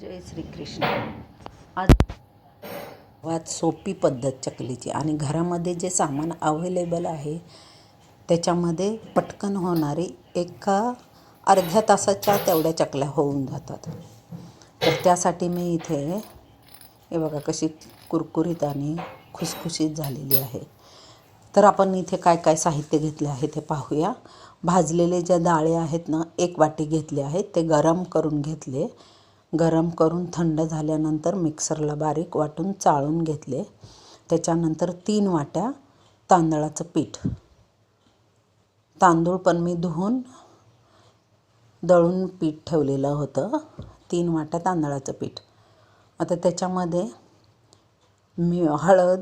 जय श्रीकृष्ण. आज सर्वात सोपी पद्धत चकलीची आणि घरामध्ये जे सामान अवेलेबल आहे त्याच्यामध्ये पटकन होणारी एका अर्ध्या तासाच्या तेवढ्या चकल्या होऊन जातात. तर त्यासाठी मी इथे हे बघा कशी कुरकुरीत आणि खुसखुशीत झालेली आहे. तर आपण इथे काय काय साहित्य घेतले आहे ते पाहूया. भाजलेले ज्या डाळे आहेत ना एक वाटी घेतले आहेत ते गरम करून घेतले. गरम करून थंड झाल्यानंतर मिक्सरला बारीक वाटून चाळून घेतले. त्याच्यानंतर तीन वाट्या तांदळाचं पीठ. तांदूळ पण मी धुवून दळून पीठ ठेवलेलं होतं. तीन वाट्या तांदळाचं पीठ. आता त्याच्यामध्ये मी हळद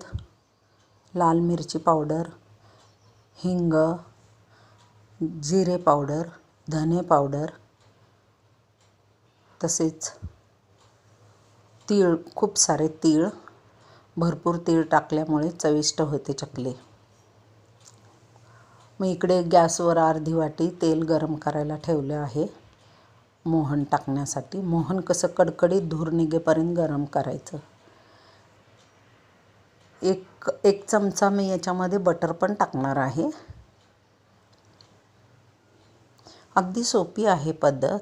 लाल मिरची पावडर हिंग जिरे पावडर धने पावडर तसेच तीळ खूप सारे तीळ भरपूर तीळ टाकल्यामुळे चविष्ट होते चकली. मी इकडे गॅसवर अर्धी वाटी तेल गरम करायला ठेवलं आहे. मोहन टाकण्यासाठी. मोहन कसं कडकडीत धूर निघेपर्यंत गरम करायचं? एक एक चमचा मी याच्यामध्ये बटर पण टाकणार आहे. अगदी सोपी आहे पद्धत.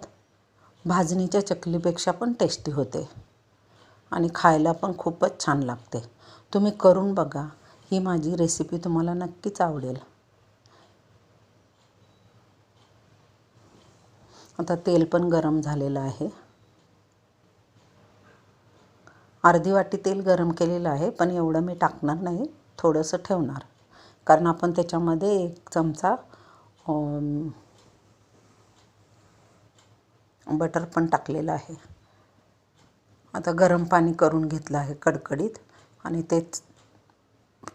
भाजणीच्या चकलीपेक्षा पण टेस्टी होते. आणि खायला पण खूपच छान लागते. तुम्ही करून बघा. ही माझी रेसिपी तुम्हाला नक्कीच आवडेल. आता तेल पण गरम झालेलं आहे. अर्धी वाटी तेल गरम केलेलं आहे पण एवढं मी टाकणार नाही. थोडंसं ठेवणार. कारण आपण त्याच्यामध्ये एक चमचा बटर पण टाकलेलं आहे. आता गरम पाणी करून घेतलं आहे कडकडीत आणि तेच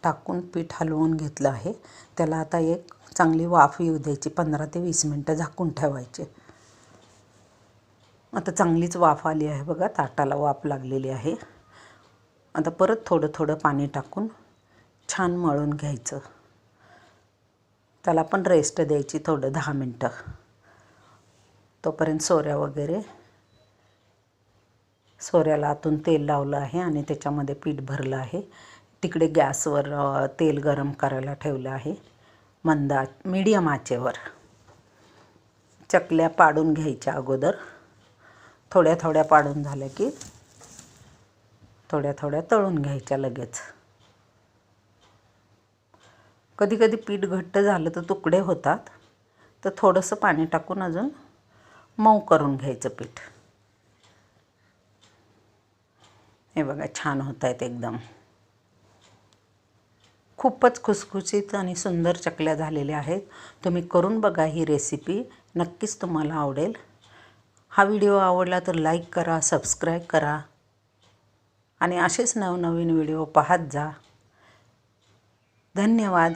टाकून पीठ हलवून घेतलं आहे. त्याला आता एक चांगली वाफ येऊ द्यायची पंधरा ते वीस मिनटं झाकून ठेवायचे. आता चांगलीच वाफ आली आहे बघा ताटाला वाफ लागलेली आहे. आता परत थोडं थोडं पाणी टाकून छान मळून घ्यायचं. त्याला पण रेस्ट द्यायची थोडं दहा मिनटं. तोपर्यंत सोऱ्या वगैरे सोऱ्याला आतून तेल लावलं आहे आणि त्याच्यामध्ये पीठ भरलं आहे. तिकडे गॅसवर तेल गरम करायला ठेवलं आहे. मंदा मीडियम आचेवर. चकल्या पाडून घ्यायच्या अगोदर. थोड्या थोड्या पाडून झाल्या की थोड्या थोड्या तळून घ्यायच्या लगेच. कधी कधी पीठ घट्ट झालं तर तुकडे होतात. तर थोडंसं पाणी टाकून अजून मऊ करून घ्यायचं पीठ. हे बघा छान होत आहेत एकदम. खूपच खुसखुशीत आणि सुंदर चकल्या झालेल्या आहेत. तुम्ही करून बघा ही रेसिपी नक्कीच तुम्हाला आवडेल. हा व्हिडिओ आवडला तर लाईक करा सबस्क्राईब करा. आणि असेच नवनवीन व्हिडिओ पाहत जा. धन्यवाद.